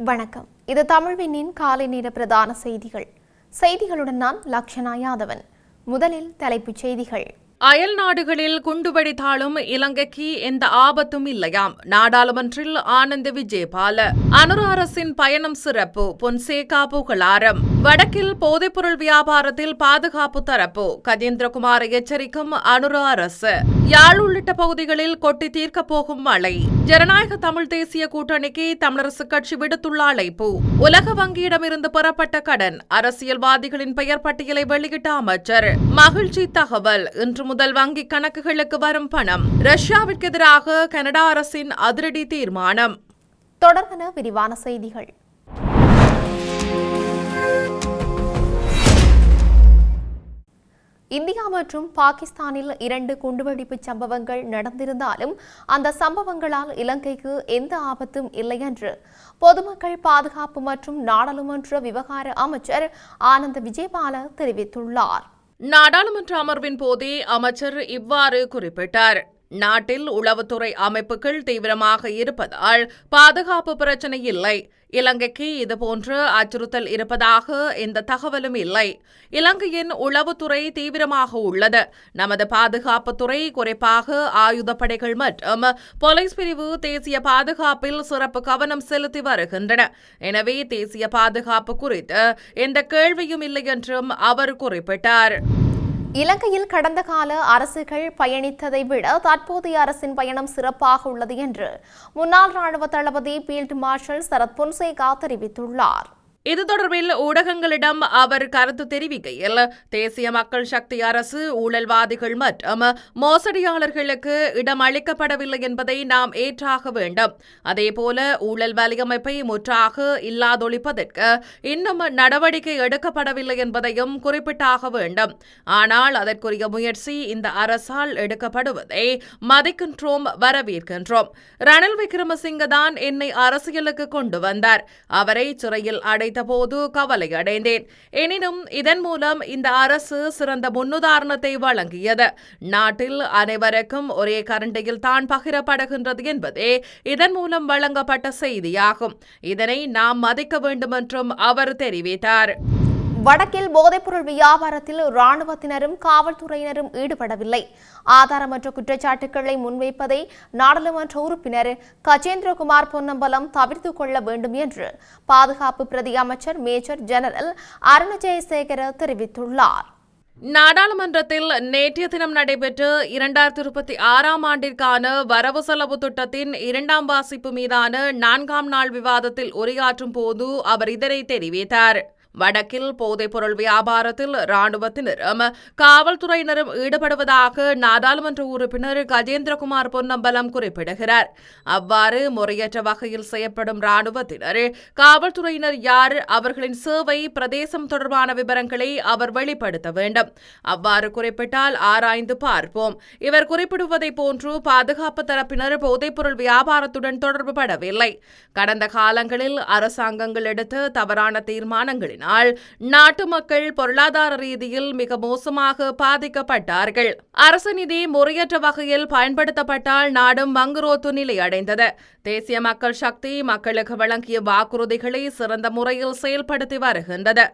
வணக்கம். இது தமிழ்வினின் காலை நேர பிரதான செய்திகள். செய்திகளுடன் நான் லக்ஷனா யாதவன். முதலில் தலைப்புச் செய்திகள். அயல் நாடுகளில் குண்டுவெடித்தாலும் இலங்கைக்கு எந்த ஆபத்தும் இல்லையாம் நாடாளுமன்றில் ஆனந்த விஜயபால. அனுர அரசின் பயணம் சிறப்பு. பொன்சேகா புகழாரம். வடக்கில் போதைப்பொருள் வியாபாரத்தில் பாதுகாப்பு தரப்பு. கஜேந்திரகுமார் எச்சரிக்கும் அனுர அரசு. யாழ் உள்ளிட்ட பகுதிகளில் கொட்டி தீர்க்கப் போகும் மழை. ஜனநாயக தமிழ் தேசிய கூட்டணிக்கு தமிழரசு கட்சி விடுத்துள்ள அழைப்பு. உலக வங்கியிடமிருந்து பெறப்பட்ட கடன். அரசியல்வாதிகளின் பெயர் பட்டியலை வெளியிட்ட அமைச்சர். மகிழ்ச்சி தகவல். இன்று முதல் வங்கி கணக்குகளுக்கு வரும் பணம். ரஷ்யாவிற்கு எதிராக கனடா அரசின் அதிரடி தீர்மானம். தொடர்பான விரிவான செய்திகள். இந்தியா மற்றும் பாகிஸ்தானில் இரண்டு குண்டுவெடிப்பு சம்பவங்கள் நடந்திருந்தாலும் அந்த சம்பவங்களால் இலங்கைக்கு எந்த ஆபத்தும் இல்லை என்று பொதுமக்கள் பாதுகாப்பு மற்றும் நாடாளுமன்ற விவகார அமைச்சர் ஆனந்த விஜயபால தெரிவித்துள்ளார். நாடாளுமன்ற அமர்வின் போதே அமைச்சர் இவ்வாறு குறிப்பிட்டார். நாட்டில் உளவுத்துறை அமைப்புகள் தீவிரமாக இருப்பதால் பாதுகாப்பு பிரச்சனை இல்லை. இலங்கைக்கு இதுபோன்ற அச்சுறுத்தல் இருப்பதாக எந்த தகவலும் இல்லை. இலங்கையின் உளவுத்துறை தீவிரமாக உள்ளது. நமது பாதுகாப்புத்துறை குறிப்பாக ஆயுதப்படைகள் மற்றும் போலீஸ் பிரிவு தேசிய பாதுகாப்பில் சிறப்பு கவனம் செலுத்தி வருகின்றன. எனவே தேசிய பாதுகாப்பு குறித்து எந்த கேள்வியும் இல்லை என்றும் அவர் குறிப்பிட்டார். இலங்கையில் கடந்த கால அரசுகள் பயணித்ததை விட தற்போதைய அரசின் பயணம் சிறப்பாக உள்ளது என்று முன்னாள் ராணுவ தளபதி பீல்ட் மார்ஷல் சரத் பொன்சேகா தெரிவித்துள்ளார். இது தொடர்பில் ஊடகங்களிடம் அவர் கருத்து தெரிவிக்கையில் தேசிய மக்கள் சக்தி அரசு ஊழல்வாதிகள் மற்றும் மோசடியாளர்களுக்கு இடம் அளிக்கப்படவில்லை என்பதை நாம் ஏற்றாக வேண்டும். அதேபோல ஊழல் வலியமைப்பை முற்றாக இல்லாதொழிப்பதற்கு இன்னும் நடவடிக்கை எடுக்கப்படவில்லை என்பதையும் குறிப்பிட்டாக வேண்டும். ஆனால் அதற்குரிய முயற்சி இந்த அரசால் எடுக்கப்படுவதை மதிக்கின்றோம் வரவேற்கின்றோம். ரணில் விக்ரமசிங்க தான் என்னை அரசியலுக்கு கொண்டு வந்தார். அவரை சிறையில் அடைத்த போது கவலை அடைந்தேன். எனினும் இதன் மூலம் இந்த அரசு சிறந்த முன்னுதாரணத்தை வழங்கியது. நாட்டில் அனைவருக்கும் ஒரே கரண்டையில் தான் பகிரப்படுகின்றது என்பதே இதன் மூலம் வழங்கப்பட்ட செய்தியாகும். இதனை நாம் மதிக்க வேண்டும் என்றும் அவர் தெரிவித்தார். வடக்கில் போதைப்பொருள் வியாபாரத்தில் ராணுவத்தினரும் காவல்துறையினரும் ஈடுபடவில்லை. ஆதாரமற்ற குற்றச்சாட்டுக்களை முன்வைப்பதை நாடாளுமன்ற உறுப்பினர் கஜேந்திரகுமார் பொன்னம்பலம் தவிர்த்து கொள்ள வேண்டும் என்று பாதுகாப்பு பிரதி அமைச்சர் மேஜர் ஜெனரல் அருண ஜெயசேகர தெரிவித்துள்ளார். நாடாளுமன்றத்தில் நேற்றைய தினம் நடைபெற்ற இரண்டாயிரத்தி இருபத்தி ஆறாம் ஆண்டிற்கான வரவு செலவு திட்டத்தின் இரண்டாம் வாசிப்பு மீதான நான்காம் நாள் விவாதத்தில் உரையாற்றும் போது அவர் இதனை தெரிவித்தார். வடக்கில் போதைப்பொருள் வியாபாரத்தில் ராணுவத்தினரும் காவல்துறையினரும் ஈடுபடுவதாக நாடாளுமன்ற உறுப்பினர் கஜேந்திரகுமார் பொன்னம்பலம் குறிப்பிடுகிறார். அவ்வாறு முறையற்ற வகையில் செய்யப்படும் ராணுவத்தினர் காவல்துறையினர் யார் அவர்களின் சேவை பிரதேசம் தொடர்பான விவரங்களை அவர் வெளிப்படுத்த வேண்டும். அவ்வாறு குறிப்பிட்டால் ஆராய்ந்து பார்ப்போம். இவர் குறிப்பிடுவதை போன்று பாதுகாப்பு தரப்பினர் போதைப்பொருள் வியாபாரத்துடன் தொடர்பு படவில்லை. கடந்த காலங்களில் அரசாங்கங்கள் எடுத்த தவறான தீர்மானங்களினால் நாட்டு மக்கள் பொருளாதார ரீதியில் மிக மோசமாக பாதிக்கப்பட்டார்கள். அரசு நிதி முறையற்ற வகையில் பயன்படுத்தப்பட்டால் நாடும் மங்குரோத்து நிலை அடைந்தது தேசிய மக்கள் சக்தி மக்களுக்கு வழங்கிய வாக்குறுதிகளை சிறந்த முறையில் செயல்படுத்தி வருகின்றது.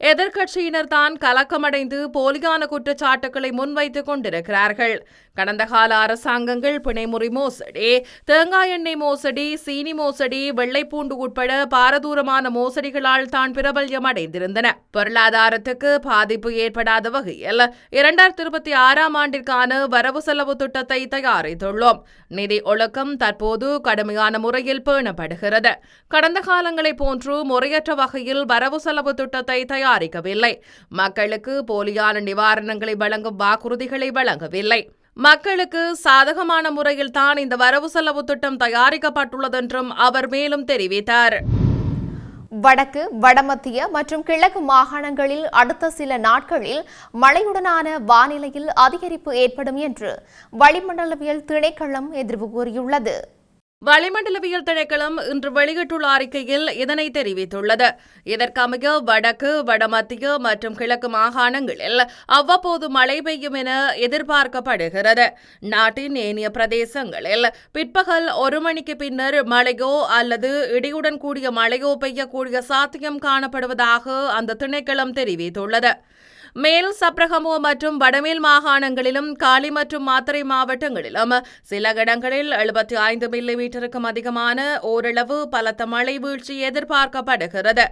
எதிர்க்கட்சியினர் தான் கலக்கமடைந்து போலியான குற்றச்சாட்டுகளை முன்வைத்துக் கொண்டிருக்கிறார்கள். கடந்த கால அரசாங்கங்கள் பிணைமுறை மோசடி தேங்காய் எண்ணெய் மோசடி சீனி மோசடி வெள்ளைப்பூண்டு உட்பட பாரதூரமான மோசடிகளால் தான் பிரபல்யம் அடைந்திருந்தன பொருளாதாரத்துக்கு பாதிப்பு ஏற்படாத வகையில் இரண்டாயிரத்தி இருபத்தி ஆறாம் ஆண்டிற்கான வரவு செலவு திட்டத்தை தயாரித்துள்ளோம். நிதி ஒழுக்கம் தற்போது கடுமையான முறையில் பேணப்படுகிறது. கடந்த காலங்களைப் போன்று முறையற்ற வகையில் வரவு செலவு திட்டத்தை தயாரிக்கவில்லை. மக்களுக்கு போலியான நிவாரணங்களை வழங்கும் வாக்குறுதிகளை வழங்கவில்லை. மக்களுக்கு சாதகமான முறையில் தான் இந்த வரவு செலவு திட்டம் தயாரிக்கப்பட்டுள்ளதென்றும் அவர் மேலும் தெரிவித்தார். வடக்கு வடமத்திய மற்றும் கிழக்கு மாகாணங்களில் அடுத்த சில நாட்களில் மழையுடனான வானிலையில் அதிகரிப்பு ஏற்படும் என்று வளிமண்டலவியல் திணைக்களம் எதிர்வு கூறியுள்ளது. வளிமண்டலவியல் திணைக்களம் இன்று வெளியிட்டுள்ள அறிக்கையில் இதனை தெரிவித்துள்ளது. இதற்கமைய வடக்கு வடமத்திய மற்றும் கிழக்கு மாகாணங்களில் அவ்வப்போது மழை பெய்யும் என எதிர்பார்க்கப்படுகிறது. நாட்டின் ஏனைய பிரதேசங்களில் பிற்பகல் ஒரு மணிக்கு பின்னர் மழையோ அல்லது இடியுடன் கூடிய மழையோ பெய்யக்கூடிய சாத்தியம் காணப்படுவதாக அந்த திணைக்களம் தெரிவித்துள்ளது. மேல் சப்ரகமோ மற்றும் வடமேல் மாகாணங்களிலும் காலி மற்றும் மாத்தறை மாவட்டங்களிலும் சில இடங்களில் எழுபத்தி ஐந்து மில்லி மீட்டருக்கும் அதிகமான ஓரளவு பலத்த மழை வீழ்ச்சி எதிர்பார்க்கப்படுகிறது.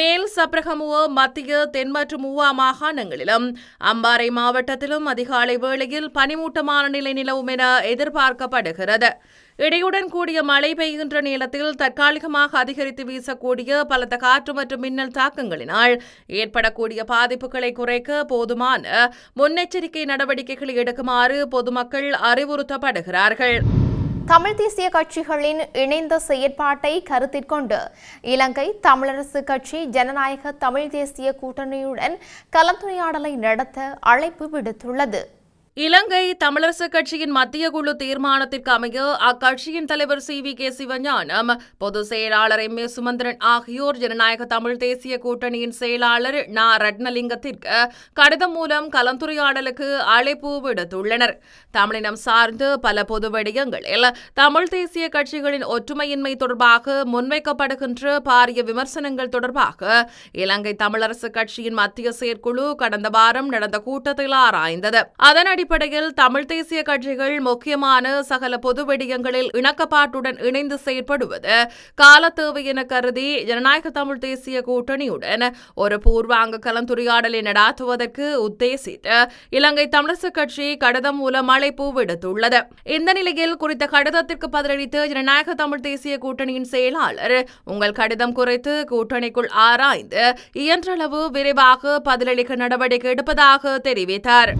மேல் சப்ரகமுவ மத்திய தென் மற்றும் ஊவா மாகாணங்களிலும் அம்பாறை மாவட்டத்திலும் அதிகாலை வேளையில் பனிமூட்டமான நிலை நிலவும் என எதிர்பார்க்கப்படுகிறது. இடியுடன் கூடிய மழை பெய்கின்ற நேரத்தில் தற்காலிகமாக அதிகரித்து வீசக்கூடிய பலத்த காற்று மற்றும் மின்னல் தாக்கங்களினால் ஏற்படக்கூடிய பாதிப்புகளை குறைக்க போதுமான முன்னெச்சரிக்கை நடவடிக்கைகளை எடுக்குமாறு பொதுமக்கள் அறிவுறுத்தப்படுகிறார்கள். தமிழ் தேசிய கட்சிகளின் இணைந்த செயற்பாட்டை கருத்திற்கொண்டு இலங்கை தமிழரசு கட்சி ஜனநாயக தமிழ் தேசிய கூட்டணியுடன் கலந்துரையாடலை நடத்த அழைப்பு விடுத்துள்ளது. இலங்கை தமிழரசு கட்சியின் மத்திய குழு தீர்மானத்திற்கு அமைய அக்கட்சியின் தலைவர் சி வி கே சிவஞானம் பொதுச் செயலாளர் எம் ஏ சுமந்திரன் ஆகியோர் ஜனநாயக தமிழ் தேசிய கூட்டணியின் செயலாளர் நா ரட்னலிங்கத்திற்கு கடிதம் மூலம் கலந்துரையாடலுக்கு அழைப்பு விடுத்துள்ளனர். தமிழினம் சார்ந்து பல பொது விடயங்களில் தமிழ் தேசிய கட்சிகளின் ஒற்றுமையின்மை தொடர்பாக முன்வைக்கப்படுகின்ற பாரிய விமர்சனங்கள் தொடர்பாக இலங்கை தமிழரசு கட்சியின் மத்திய செயற்குழு கடந்த வாரம் நடந்த கூட்டத்தில் ஆராய்ந்தது. அதனடி அடிப்படையில் தமிழ் தேசிய கட்சிகள் முக்கியமான சகல பொது விடயங்களில் இணக்கப்பாட்டுடன் இணைந்து செயற்படுவது காலத்தேவை என கருதி ஜனநாயக தமிழ் தேசிய கூட்டணியுடன் ஒரு பூர்வாங்க கலந்துரையாடலை நடாத்துவதற்கு உத்தேசித்து இலங்கை தமிழரசு கட்சி கடிதம் மூலம் அழைப்பு விடுத்துள்ளது. இந்த நிலையில் குறித்த கடிதத்திற்கு பதிலளித்து ஜனநாயக தமிழ் தேசிய கூட்டணியின் செயலாளர் உங்கள் கடிதம் குறித்து கூட்டணிக்குள் ஆராய்ந்து இயன்றளவு விரைவாக பதிலளிக்க நடவடிக்கை எடுப்பதாக தெரிவித்தார்.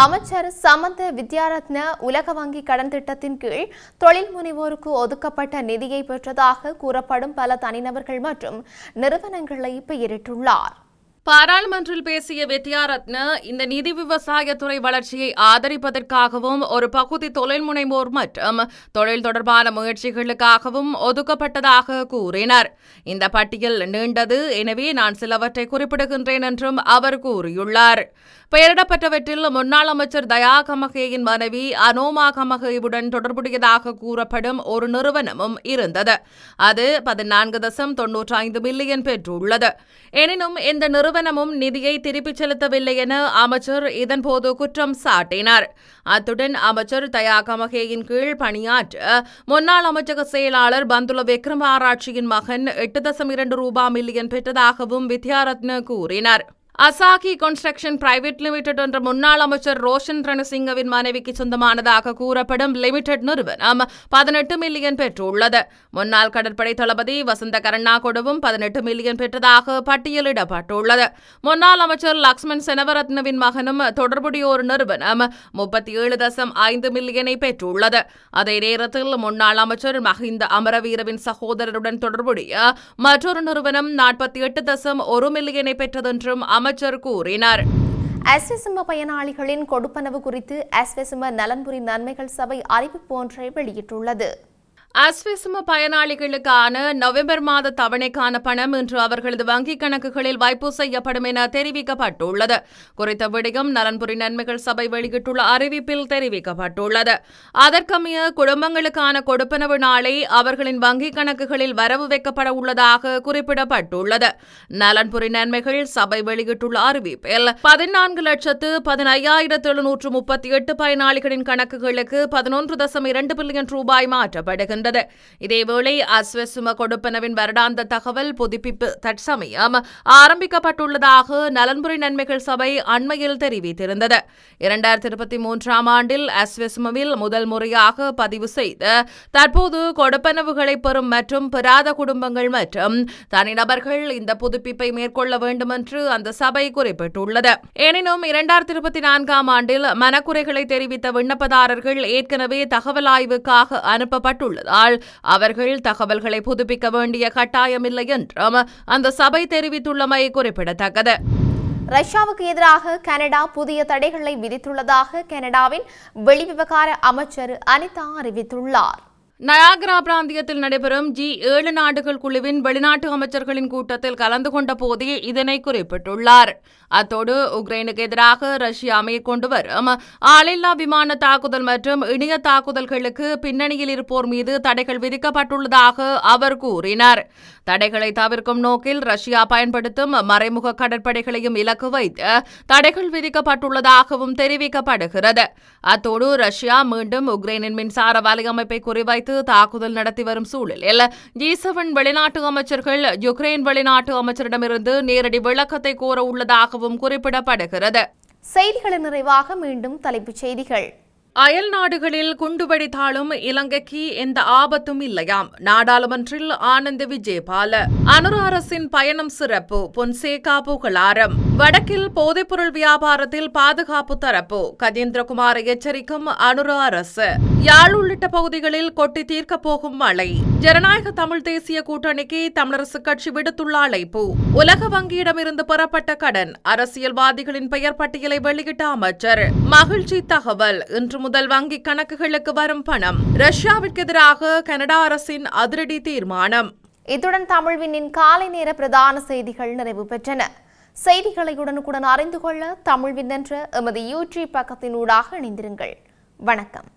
அமைச்சர் சமந்த வித்யாரத்ன உலக வங்கி கடன் திட்டத்தின் கீழ் தொழில் முனைவோருக்கு ஒதுக்கப்பட்ட நிதியை பெற்றதாக கூறப்படும் பல தனிநபர்கள் மற்றும் நிறுவனங்களை பெயரிட்டுள்ளார். பாராளுமன்றில் பேசிய வித்யாரத்ன இந்த நிதி விவசாயத்துறை வளர்ச்சியை ஆதரிப்பதற்காகவும் ஒரு பகுதி தொழில் முனைவோர் மற்றும் தொழில் தொடர்பான முயற்சிகளுக்காகவும் ஒதுக்கப்பட்டதாக கூறினார். இந்த பட்டியல் நீண்டது எனவே நான் சிலவற்றை குறிப்பிடுகின்றேன் என்றும் அவர் கூறியுள்ளார். பெயரிடப்பட்டவற்றில் முன்னாள் அமைச்சர் தயா கமகேயின் மனைவி அனோமா கமகேவுடன் தொடர்புடையதாக கூறப்படும் ஒரு நிறுவனமும் இருந்தது. அது பதினான்கு தசம் தொன்னூற்றி ஐந்து மில்லியன் பெற்றுள்ளது. எனினும் இந்த நிறுவனமும் நிதியை திருப்பிச் செலுத்தவில்லை என அமைச்சர் இதன்போது குற்றம் சாட்டினார். அத்துடன் அமைச்சர் தயாகமகேயின் கீழ் பணியாற்ற முன்னாள் அமைச்சக செயலாளர் பந்துல விக்ரம ஆராய்ச்சியின் மகன் எட்டு தசம் இரண்டு ரூபாய் மில்லியன் பெற்றதாகவும் வித்யாரத்ன கூறினார். அசாகி கன்ஸ்ட்ரக்ஷன் பிரைவேட் லிமிடெட் என்ற முன்னாள் அமைச்சர் ரோஷன் ரணசிங்கவின் மனைவிக்கு சொந்தமானதாக கூறப்படும் லிமிடெட் நிறுவனம் பதினெட்டு மில்லியன் பெற்றுள்ளது. முன்னாள் கடற்படை தளபதி வசந்த கருணாகொடவும் பதினெட்டு மில்லியன் பெற்றதாக பட்டியலிடப்பட்டுள்ளது. முன்னாள் அமைச்சர் லக்ஷ்மண் செனவரத்னவின் மகனும் தொடர்புடைய ஒரு நிறுவனம் முப்பத்தி ஏழு தசம் ஐந்து மில்லியனை பெற்றுள்ளது. அதே நேரத்தில் முன்னாள் அமைச்சர் மஹிந்த அமரவீரவின் சகோதரருடன் தொடர்புடைய மற்றொரு நிறுவனம் நாற்பத்தி எட்டு தசம் ஒரு மில்லியனை பெற்றதென்றும் அமைச்சர் கூறினார். அஸ்வசிம்ம பயனாளிகளின் கொடுப்பனவு குறித்து அஸ்வசிம்ம நலன்புரி நன்மைகள் சபை அறிவிப்பு ஒன்றை வெளியிட்டுள்ளது. அஸ்விசும பயனாளிகளுக்கான நவம்பர் மாத தவணைக்கான பணம் இன்று அவர்களது வங்கிக் கணக்குகளில் வைப்பு செய்யப்படும் என தெரிவிக்கப்பட்டுள்ளது. குறித்த விடயம் நலன்புரி நன்மைகள் சபை வெளியிட்டுள்ள அறிவிப்பில் தெரிவிக்கப்பட்டுள்ளது. அதற்கமைய குடும்பங்களுக்கான கொடுப்பனவு நாளை அவர்களின் வங்கிக் கணக்குகளில் வரவு வைக்கப்பட உள்ளதாக குறிப்பிடப்பட்டுள்ளது. நலன்புரி நன்மைகள் சபை வெளியிட்டுள்ள அறிவிப்பில் பதினான்கு லட்சத்து பதினையாயிரத்து எழுநூற்று முப்பத்தி எட்டு பயனாளிகளின் கணக்குகளுக்கு பதினொன்று தசம் இரண்டு பில்லியன் ரூபாய் மாற்றப்படுகின்றன கொண்டது இதேவேளை அஸ்வசும கொடுப்பனவின் வருடாந்த தகவல் புதுப்பிப்பு தற்சமயம் ஆரம்பிக்கப்பட்டுள்ளதாக நலன்புரி நன்மைகள் சபை அண்மையில் தெரிவித்திருந்தது. இரண்டாயிரத்தி இருபத்தி மூன்றாம் ஆண்டில் அஸ்வசுமவில் முதல் முறையாக பதிவு செய்து தற்போது கொடுப்பனவுகளை பெறும் மற்றும் பெறாத குடும்பங்கள் மற்றும் தனிநபர்கள் இந்த புதுப்பிப்பை மேற்கொள்ள வேண்டும் என்று அந்த சபை குறிப்பிட்டுள்ளது. எனினும் இரண்டாயிரத்தி இருபத்தி நான்காம் ஆண்டில் மனக்குறைகளை தெரிவித்த விண்ணப்பதாரர்கள் ஏற்கனவே தகவல் ஆய்வுக்காக அனுப்பப்பட்டுள்ளது அனுப்பப்பட்டுள்ளதால் அவர்கள் தகவல்களை புதுப்பிக்க வேண்டிய கட்டாயமில்லை என்றும் அந்த சபை தெரிவித்துள்ளமை குறிப்பிடத்தக்கது. ரஷ்யாவுக்கு எதிராக கனடா புதிய தடைகளை விதித்துள்ளதாக கனடாவின் வெளிவிவகார அமைச்சர் அனிதா அறிவித்துள்ளார். நயாகரா பிராந்தியத்தில் நடைபெறும் ஜி ஏழு நாடுகள் குழுவின் வெளிநாட்டு அமைச்சர்களின் கூட்டத்தில் கலந்து கொண்ட போதே இதனை குறிப்பிட்டுள்ளார். அத்தோடு உக்ரைனுக்கு எதிராக ரஷ்யா மேற்கொண்டு வரும் ஆளில்லா விமான தாக்குதல் மற்றும் இணைய தாக்குதல்களுக்கு பின்னணியில் இருப்போர் மீது தடைகள் விதிக்கப்பட்டுள்ளதாக அவர் கூறினார். தடைகளை தவிர்க்கும் நோக்கில் ரஷ்யா பயன்படுத்தும் மறைமுக கடற்படைகளையும் இலக்கு வைத்து தடைகள் விதிக்கப்பட்டுள்ளதாகவும் தெரிவிக்கப்படுகிறது. அத்தோடு ரஷ்யா மீண்டும் உக்ரைனின் மின்சார வலையமைப்பை குறிவைத்து தாக்குதல் நடத்தி வரும் சூழலில் ஜி செவன் வெளிநாட்டு அமைச்சர்கள் யுக்ரைன் வெளிநாட்டு அமைச்சரிடமிருந்து நேரடி விளக்கத்தை கோர உள்ளதாகவும் குறிப்பிடப்படுகிறது. செய்திகளின் நிறைவாக மீண்டும் தலைப்புச் செய்திகள். அயல் நாடுகளில் குண்டுவெடித்தாலும் இலங்கைக்கு எந்த ஆபத்தும் இல்லையாம் நாடாளுமன்றில் ஆனந்த விஜயபால. அனுர அரசின் பயணம் சிறப்பு பொன்சேகா புகழாரம். வடக்கில் போதைப்பொருள் வியாபாரத்தில் பாதுகாப்பு தரப்பு கஜேந்திரகுமார் எச்சரிக்கும் அனுர அரசு. யாழ் உள்ளிட்ட பகுதிகளில் கொட்டி தீர்க்கப் போகும் மழை. ஜனநாயக தமிழ் தேசிய கூட்டணிக்கு தமிழரசு கட்சி விடுத்துள்ள அழைப்பு. உலக வங்கியிடமிருந்து பெறப்பட்ட கடன் அரசியல்வாதிகளின் பெயர் பட்டியலை வெளியிட்ட அமைச்சர். மகிழ்ச்சி தகவல் இன்று முதல் வங்கி கணக்குகளுக்கு வரும் பணம். ரஷ்யாவிற்கு எதிராக கனடா அரசின் அதிரடி தீர்மானம். இத்துடன் தமிழ்வினின் காலை நேர பிரதான செய்திகள் நிறைவு பெற்றன. செய்திகளை உடனுக்குடன் அறிந்து கொள்ள தமிழ்வின் என்ற எமது யூடியூப் பக்கத்தினூடாக இணைந்திருங்கள். வணக்கம்.